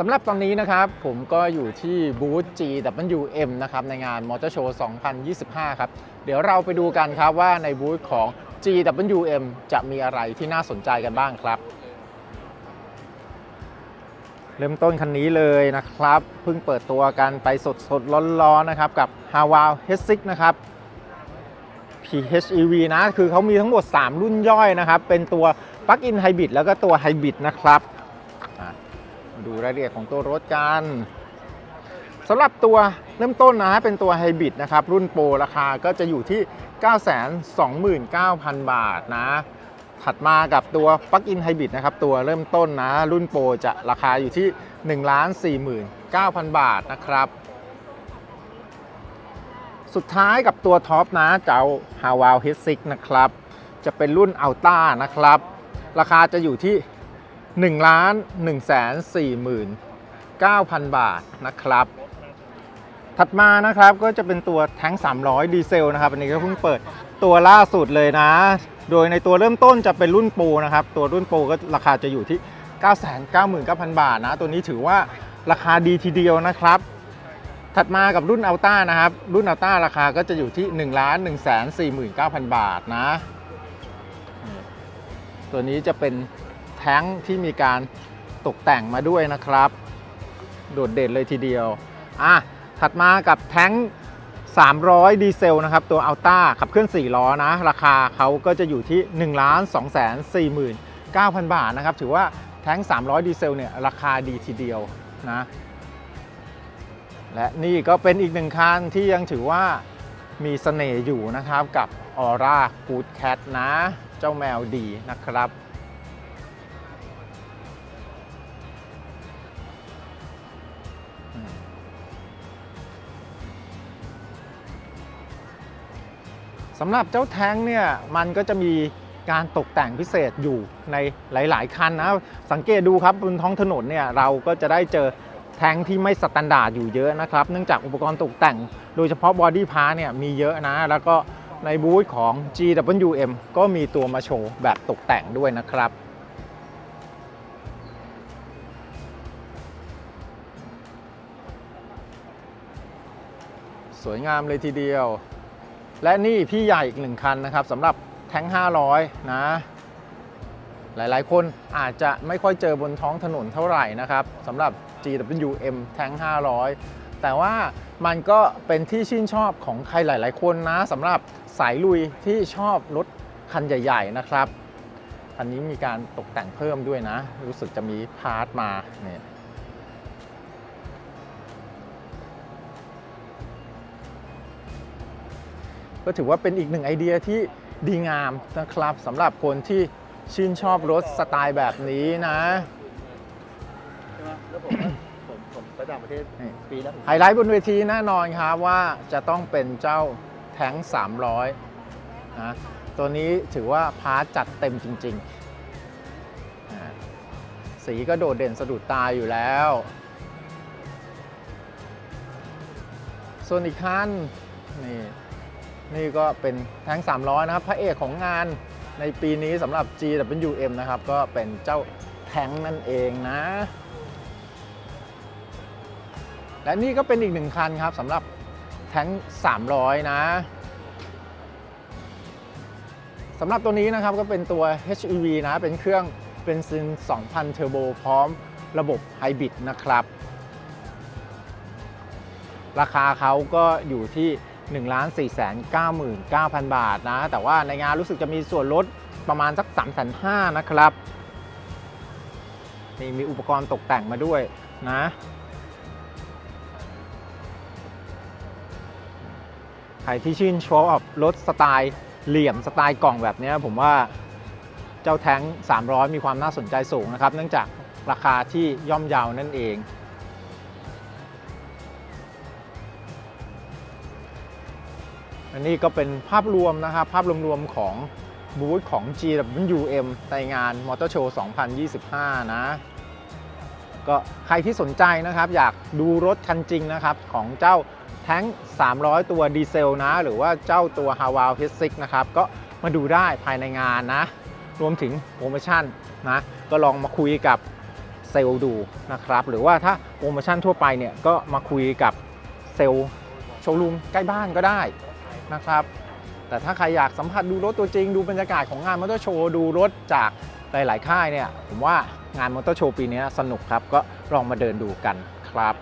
สำหรับตอนนี้นะครับผมก็อยู่ที่บูธ GWM นะครับในงานมอเตอร์โชว์ 2025 ครับ เดี๋ยวเราไปดูกันครับว่าในบูธของ GWM จะมีอะไรที่น่าสนใจกันบ้างครับ เริ่มต้นคันนี้เลยนะครับ เพิ่งเปิดตัวกันไปสดสดร้อนๆนะครับ กับ h a w a l H6 นะครับ PHEV นะ คือเขามีทั้งหมด 3 รุ่นย่อยนะครับ เป็นตัว Plug-in Hybrid แล้วก็ตัว Hybrid นะครับ ดูรายละเอียดของตัวรถกันสำหรับตัวเริ่มต้นนะเป็นตัว Hybrid นะครับ รุ่นโปรราคาก็จะอยู่ที่ 929,000 บาทนะ ถัดมากับตัว Plug-in Hybrid นะครับ ตัวเริ่มต้นนะ รุ่นโปรจะราคาอยู่ที่ 1,49,000 บาทนะครับ สุดท้ายกับตัวท็อปนะ เจ้า h a w a l H6 นะครับ จะเป็นรุ่น Ultra นะครับ ราคาจะอยู่ที่ 1 1 4 9,000 บาทนะครับ ถัดมานะครับก็จะเป็นตัวแท้ง 300 ดีเซลนะครับ อันนี้ก็เพิ่งเปิดตัวล่าสุดเลยนะ โดยในตัวเริ่มต้นจะเป็นรุ่นโปรนะครับ ตัวรุ่นโปรก็ราคาจะอยู่ที่ 999,000 บาทนะ ตัวนี้ถือว่าราคาดีทีเดียวนะครับ ถัดมากับรุ่นอัลต้านะครับ รุ่นอัลต้าราคาก็จะอยู่ที่ 1 1 4 9 0 0 0 บาทนะนี่ตัวนี้จะเป็น แท้งที่มีการตกแต่งมาด้วยนะครับ โดดเด่นเลยทีเดียว อะ ถัดมากับแท้ง300 ดีเซลนะครับ ตัวอัลต้าขับเคลื่อน 4 ล้อนะ ราคาเขาก็จะอยู่ที่ 1 2 4 9 0 0 0 บาทนะครับ ถือว่าแท้ง 300 ดีเซลเนี่ยราคาดีทีเดียวนะ และนี่ก็เป็นอีกหนึ่งคันที่ยังถือว่ามีเสน่ห์อยู่นะครับกับออร่ากูดแคทนะ เจ้าแมวดีนะครับ สำหรับเจ้าแท้งเนี่ยมันก็จะมีการตกแต่งพิเศษอยู่ในหลาย ๆ คันนะ สังเกตดูครับบนท้องถนนเนี่ยเราก็จะได้เจอแท้งที่ไม่สแตนดาร์ดอยู่เยอะนะครับ เนื่องจากอุปกรณ์ตกแต่ง โดยเฉพาะบอดี้พาร์เนี่ยมีเยอะนะ แล้วก็ในบูธของ GWM ก็มีตัวมาโชว์แบบตกแต่งด้วยนะครับสวยงามเลยทีเดียว และนี่พี่ใหญ่อีกหนึ่งคันนะครับสำหรับแท้ง 500 นะ หลายๆ คนอาจจะไม่ค่อยเจอบนท้องถนนเท่าไหร่นะครับสำหรับ GWM แท้ง 500 แต่ว่ามันก็เป็นที่ชื่นชอบของใครหลาย ๆ คนนะสำหรับสายลุยที่ชอบรถคันใหญ่ ๆ นะครับ อันนี้มีการตกแต่งเพิ่มด้วยนะ รู้สึกจะมีพาร์ทมาเนี่ย ก็ถือว่าเป็นอีกหนึ่งไอเดียที่ดีงามนะครับสำหรับคนที่ชื่นชอบรถสไตล์แบบนี้นะใช่ไหมแล้วผมก็ผมผมไปต่างประเทศนี่ปีแล้วผมไฮไลท์บนเวทีแน่นอนครับว่าจะต้องเป็นเจ้าแท้ง300นะตัวนี้ถือว่าพาร์ทจัดเต็มจริงๆอ่าสีก็โดดเด่นสะดุดตาอยู่แล้ว ส่วนอีกคันนี่ นี่ก็เป็นแท้ง300 นะครับ พระเอกของงานในปีนี้สำหรับ GWM นะครับ ก็เป็นเจ้าแท้งนั่นเองนะ และนี่ก็เป็นอีกหนึ่งคันครับสำหรับแท้ง300 นะสำหรับตัวนี้นะครับก็เป็นตัว HEV นะ เป็นเครื่องเป็นซิน 2,000 เทอร์โบพร้อมระบบไฮบริดนะครับ ราคาเขาก็อยู่ที่ 1 4 9 9 0 0 0 บาทนะ แต่ว่าในงานรู้สึกจะมีส่วนลดประมาณสัก3 5 0 0 0นะครับ นี่มีอุปกรณ์ตกแต่งมาด้วยนะ ใครที่ชื่นชอบรถสไตล์เหลี่ยมสไตล์กล่องแบบนี้ผมว่าเจ้าแท้ง 300 มีความน่าสนใจสูงนะครับ เนื่องจากราคาที่ย่อมเยาวนั่นเอง อันนี้ก็เป็นภาพรวมนะครับ ภาพรวมๆของบูธของ GWM ในงานมอเตอร์โชว์ 2025 นะ ก็ใครที่สนใจนะครับ อยากดูรถคันจริงนะครับ ของเจ้าแท้ง 300 ตัวดีเซลนะ หรือว่าเจ้าตัว h a w a l H6 นะครับ ก็มาดูได้ภายในงานนะ รวมถึงโปรโมชั่นนะ ก็ลองมาคุยกับเซลล์ดูนะครับ หรือว่าถ้าโปรโมชั่นทั่วไปเนี่ย ก็มาคุยกับเซลล์โชว์รูมใกล้บ้านก็ได้ นะครับ แต่ถ้าใครอยากสัมผัสดูรถตัวจริง ดูบรรยากาศของงานมอเตอร์โชว์ดูรถจากหลาย ๆ ค่ายเนี่ย ผมว่างานมอเตอร์โชว์ปีนี้สนุกครับ ก็ลองมาเดินดูกันครับ